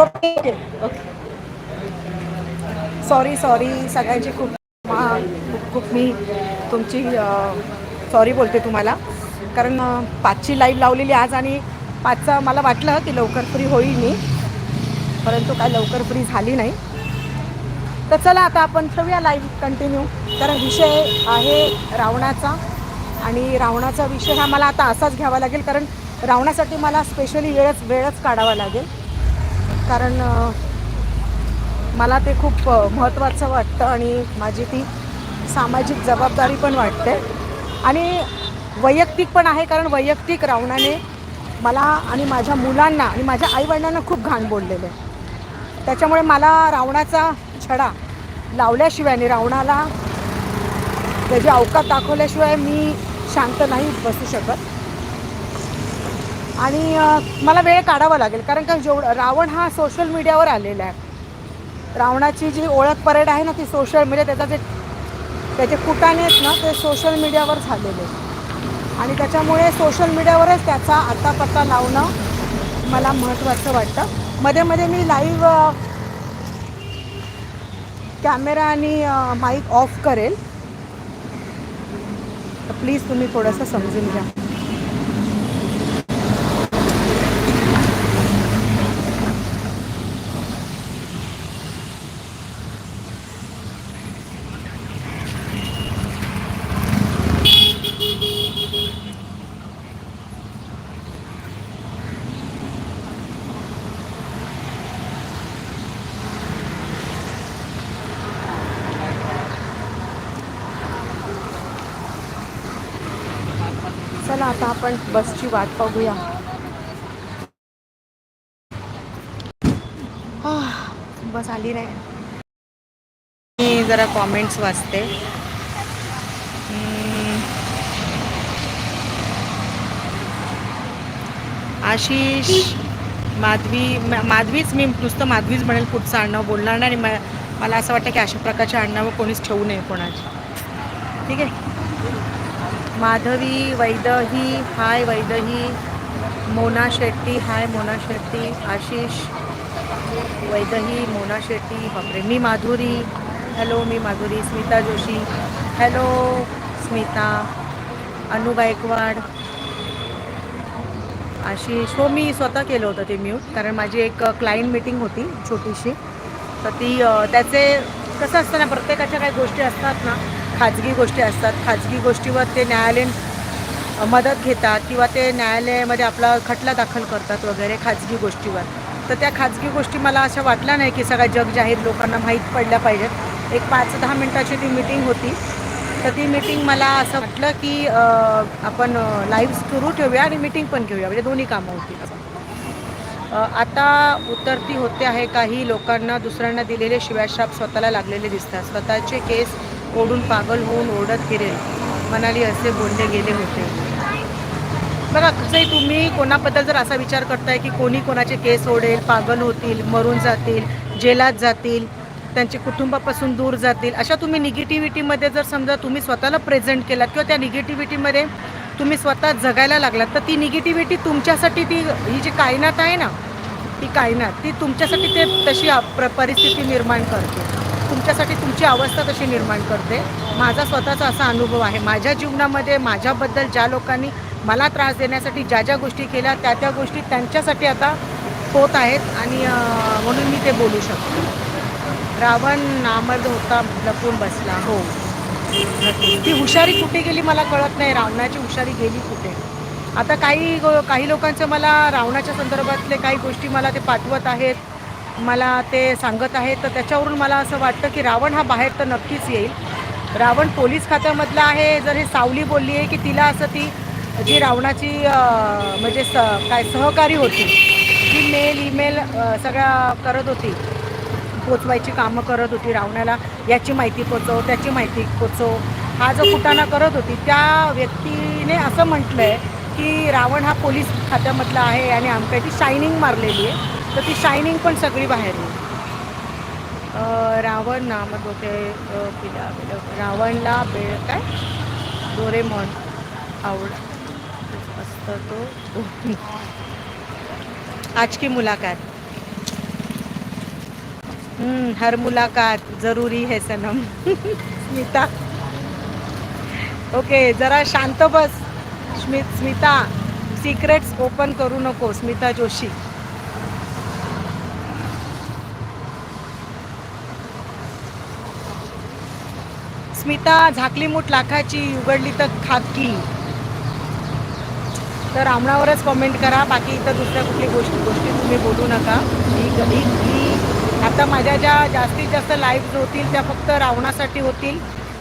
Okay okay sorry sorry सगळ्यांची खूप खूप खूप मी तुमची सॉरी बोलते तुम्हाला. कारण पाचची लाईव्ह लावलेली आज आणि पाचचा मला वाटलं की लवकर फ्री होईल मी. परंतु काय लवकर फ्री झाली नाही. तर चला आता आपण ठेवूया लाईव्ह कंटिन्यू तर विषय आहे रावणाचा. आणि रावणाचा विषय हा मला आता असाच घ्यावा लागेल कारण रावणासाठी मला स्पेशली वेळच वेळच काढावा लागेल. कारण मला ते खूप महत्त्वाचं वाटतं आणि माझी ती सामाजिक जबाबदारी पण वाटते. आणि वैयक्तिक पण आहे कारण वैयक्तिक रावणाने मला आणि माझ्या मुलांना आणि माझ्या आईवडिलांना खूप घाण बोललेलं आहे. त्याच्यामुळे मला रावणाचा छडा लावल्याशिवाय आणि रावणाला त्याची अवकात दाखवल्याशिवाय मी शांत नाही बसू शकत. आणि मला वेळ काढावा लागेल कारण का जेवढं रावण हा सोशल मीडियावर आलेला आहे. रावणाची जी ओळख परेड आहे ना ती सोशल मीडिया त्याचा जे त्याचे कुटाने आहेत ना ते सोशल मीडियावर झालेले आहेत. आणि त्याच्यामुळे सोशल मीडियावरच त्याचा आतापत्ता लावणं मला महत्त्वाचं वाटतं. मध्ये मध्ये मी लाईव्ह कॅमेरा आणि माईक ऑफ करेल. प्लीज तुम्ही थोडंसं समजून घ्या चला आता आपण बसची वाट बघूया. बस आली नाही. मी जरा कॉमेंट्स वाचते. आशिष माधवी माधवीच मी नुसतं माधवीच म्हणेल पुढचं आडनाव बोलणार नाही आणि मला असं वाटतं की अशा प्रकारच्या आडनावं कोणीच ठेवू नये कोणाची. ठीक आहे? माधवी वैदही हाय वैदही मोना शेट्टी हाय मोना शेट्टी आशिष वैदही मोना शेट्टी बापरे मी माधुरी हॅलो मी माधुरी स्मिता जोशी हॅलो स्मिता अनु गायकवाड आशिष. हो मी स्वतः केलं होतं ते म्यूट कारण माझी एक क्लायंट मीटिंग होती छोटीशी. तर ती त्याचे कसं असतं ना प्रत्येकाच्या काही गोष्टी असतात ना खाजगी गोष्टी असतात. खाजगी गोष्टीवर ते न्यायालयीन मदत घेतात किंवा ते न्यायालयामध्ये आपला खटला दाखल करतात वगैरे खाजगी गोष्टीवर. तर त्या खाजगी गोष्टी मला अशा वाटल्या नाही की सगळ्या जग जाहीर लोकांना माहीत पडल्या पाहिजेत. एक पाच दहा मिनटाची ती मीटिंग होती. तर ती मीटिंग मला असं वाटलं की आपण लाईव्ह सुरू ठेवूया आणि मीटिंग पण घेऊया. म्हणजे दोन्ही कामं होतील असं आता उतरती होते आहे काही लोकांना दुसऱ्यांना दिलेले शिव्याशाप स्वतःला लागलेले दिसतात. स्वतःचे केस ओढून पागल होऊन ओढत फिरेल. मनाली असे बोलले गेले होते. बघा कसंही तुम्ही कोणाबद्दल जर असा विचार करताय की कोणी कोणाचे केस ओढेल पागल होतील मरून जातील जेलात जातील त्यांचे कुटुंबापासून दूर जातील अशा तुम्ही निगेटिव्हिटीमध्ये जर समजा तुम्ही स्वतःला प्रेझेंट केलात किंवा त्या निगेटिव्हिटीमध्ये तुम्ही स्वतः जगायला लागलात तर ती निगेटिव्हिटी तुमच्यासाठी ती ही जी कायनात आहे ना ती कायनात ती तुमच्यासाठी ते तशी परिस्थिती निर्माण करते. तुमच्यासाठी तुमची अवस्था कशी निर्माण करते. माझा स्वतःचा असा अनुभव आहे. माझ्या जीवनामध्ये माझ्याबद्दल ज्या लोकांनी मला त्रास देण्यासाठी ज्या ज्या गोष्टी केल्या त्या त्या गोष्टी त्यांच्यासाठी आता होत आहेत आणि म्हणून मी ते बोलू शकतो. रावण नामर्द होता लपून बसला. हो. ती हुशारी कुठे गेली मला कळत नाही. रावणाची हुशारी गेली कुठे? आता काही गो- काही लोकांचं मला रावणाच्या संदर्भातले काही गोष्टी मला ते पाठवत आहेत. मला ते सांगत आहेत तर त्याच्यावरून मला असं वाटतं की रावण हा बाहेर तर नक्कीच येईल. रावण पोलीस खात्यामधला आहे जर हे सावली बोलली आहे की तिला असं ती जी रावणाची म्हणजे स काय सहकारी होती जी मेल ईमेल सगळ्या करत होती पोचवायची कामं करत होती रावणाला याची माहिती पोचव त्याची माहिती पोचव हा जो कुटाणा करत होती त्या व्यक्तीने असं म्हटलं आहे की रावण हा पोलीस खात्यामधला आहे आणि आमच्या ती शायनिंग मारलेली आहे. तर ती शायनिंग पण सगळी बाहेर येईल रावण नामक होते पिला रावणला बेळ काय? डोरेमॉन आवड. असतं तो. आज की हम्म, हर मुलाकात जरुरी है सनम. स्मिता. ओके जरा शांत बस. स्मित स्मिता सिक्रेट्स ओपन करू नको स्मिता जोशी. स्मिता झाकली मूठ लाखाची उघडली तर खाकी. तर रावणावरच कमेंट करा. बाकी इथं दुसऱ्या कुठली गोष्टी गोष्टी तुम्ही बोलू नका. ही ही ही आता माझ्या ज्या जास्तीत जास्त लाईव्ह होतील त्या फक्त रावणासाठी होतील.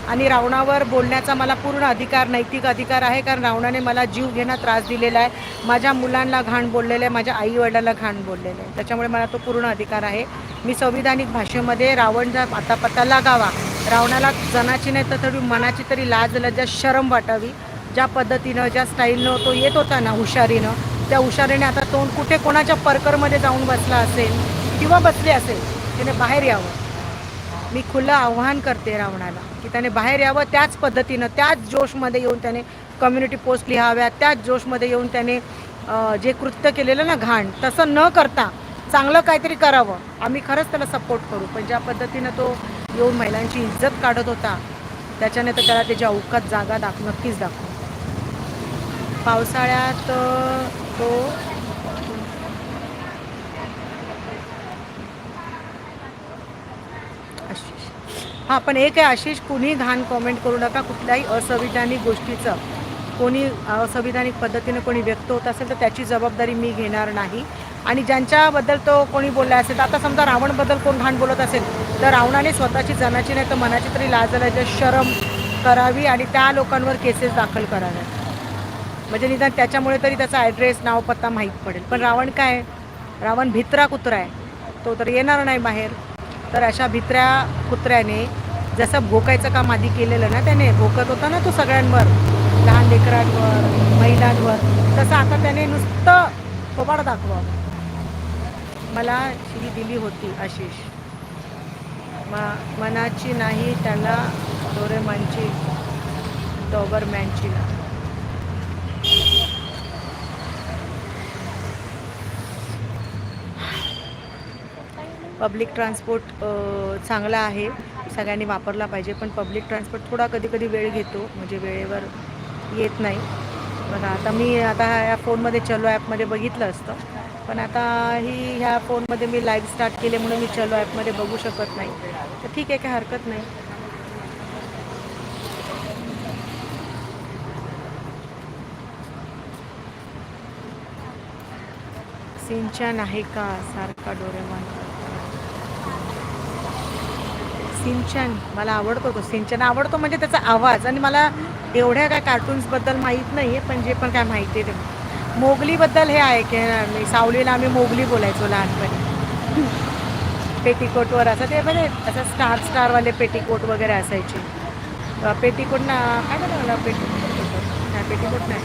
आणि रावणावर बोलण्याचा मला पूर्ण अधिकार नैतिक अधिकार आहे. कारण रावणाने मला जीव घेण्यात त्रास दिलेला आहे. माझ्या मुलांना घाण बोललेलं आहे. माझ्या आईवडिलाला घाण बोललेलं आहे. त्याच्यामुळे मला तो पूर्ण अधिकार आहे. मी संविधानिक भाषेमध्ये रावणचा आता पत्ता लागावा रावणाला जनाची नाही तर थोडी मनाची तरी लाज लज्जा शरम वाटावी. ज्या पद्धतीनं ज्या स्टाईलनं तो येत होता ना हुशारीनं त्या हुशारीने आता तोंड कुठे कोणाच्या परकरमध्ये जाऊन बसला असेल किंवा बसले असेल त्याने बाहेर यावं. मी खुलं आव्हान करते रावणाला की त्याने बाहेर यावं. त्याच पद्धतीनं त्याच जोशमध्ये येऊन त्याने कम्युनिटी पोस्ट लिहाव्या. त्याच जोशमध्ये येऊन त्याने जे कृत्य केलेलं ना घाण तसं न करता चांगलं काहीतरी करावं. आम्ही खरंच त्याला सपोर्ट करू. पण ज्या पद्धतीनं तो येऊन महिलांची इज्जत काढत होता. त्याच्याने तर त्याला त्याच्या अवकात जागा दाख नक्कीच दाखवू पावसाळ्यात तो हां पण एक आहे आशिष कुणी घाण कॉमेंट करू नका. कुठल्याही असंविधानिक गोष्टीचं. कोणी असंविधानिक पद्धतीने कोणी व्यक्त होत असेल तर त्याची जबाबदारी मी घेणार नाही. आणि ज्यांच्याबद्दल तो कोणी बोलला असेल तर आता समजा रावणबद्दल कोण घाण बोलत असेल तर रावणाने स्वतःची जनाची नाही तर मनाची तरी लाज लाज शरम करावी आणि त्या लोकांवर केसेस दाखल कराव्यात म्हणजे निदान त्याच्यामुळे तरी त्याचा ॲड्रेस नाव पत्ता माहीत पडेल. पण रावण काय रावण भित्रा कुत्रा आहे. तो तर येणार नाही बाहेर. तर अशा भित्र्या कुत्र्याने जसं भोकायचं काम आधी केलेलं ना त्याने भोकत होता ना तो सगळ्यांवर लहान लेकरांवर महिलांवर तसं आता त्याने नुसतं फोबाड दाखवावं. मला ही दिली होती आशिष. मा मनाची नाही त्याला डोरेमानची डॉबरमॅनची ना पब्लिक ट्रान्सपोर्ट चांगला आहे. सगळ्यांनी वापरला पाहिजे पण पब्लिक ट्रान्सपोर्ट थोडा कधी कधी वेळ घेतो म्हणजे वेळेवर येत नाही. बघा आता मी आता ह्या फोनमध्ये चलो ॲपमध्ये बघितलं असतं. पण आता ही ह्या फोनमध्ये मी लाईव्ह स्टार्ट केले म्हणून मी चलो ॲपमध्ये बघू शकत नाही. तर ठीक आहे काय हरकत नाही. सिंचन आहे का सारखा डोरेमॉन? सिंचन मला आवडतो तो सिंचन. आवडतो म्हणजे त्याचा आवाज. आणि मला एवढ्या काय कार्टून्सबद्दल माहीत नाही आहे पण जे पण काय माहिती आहे ते. मोगलीबद्दल हे आहे की मी सावलीला आम्ही मोगली बोलायचो लहानपणी. पेटीकोटवर असं ते म्हणजे असं स्टार स्टारवाले पेटीकोट वगैरे असायचे. पेटीकोट ना काय म्हणतात मला पेटीकोट. नाही पेटीकोट नाही.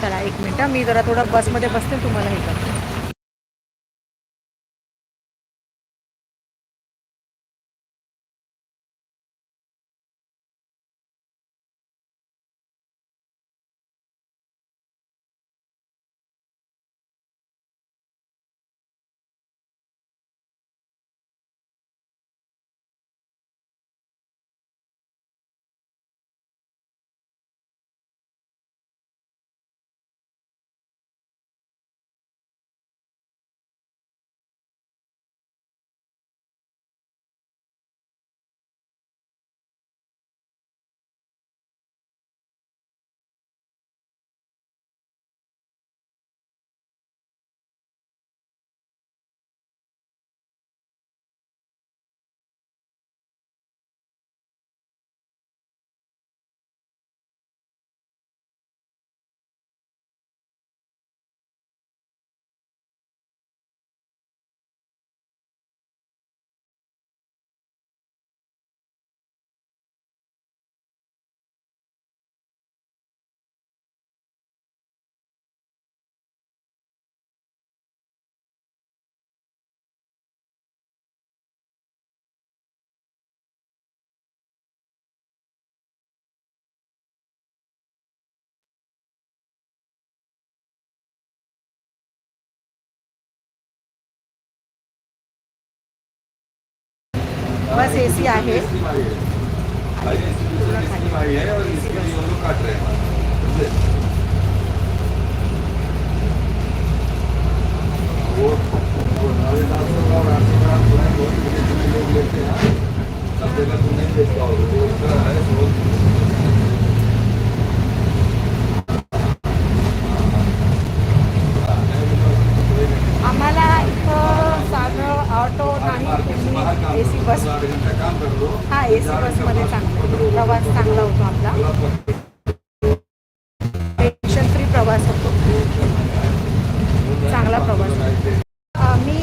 चला एक मिनटं मी जरा थोडं बसमध्ये बसते तुम्हाला हे करते. बस ए सी आहे. आम्हाला इथं साधं ऑटो नाही ए सी बस. हा ए सी बसमध्ये चांगला प्रवास चांगला होतो आपला. टेन्शन फ्री प्रवास होतो. चांगला प्रवास मी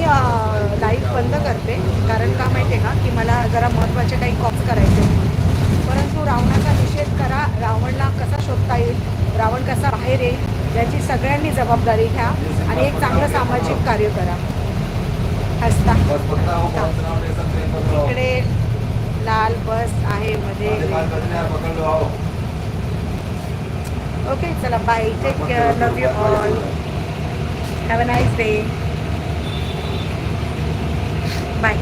लाइट बंद करते. कारण का माहिती आहे का? की मला जरा महत्त्वाचे काही कॉप्स करायचे आहेत. परंतु रावणाचा निषेध करा. रावणला कसा शोधता येईल? रावण कसा बाहेर येईल? याची सगळ्यांनी जबाबदारी घ्या. आणि एक चांगलं सामाजिक कार्य करा. हसता इकडे लाल बस आहे मध्ये. ओके चला bye take care love you all have a nice day bye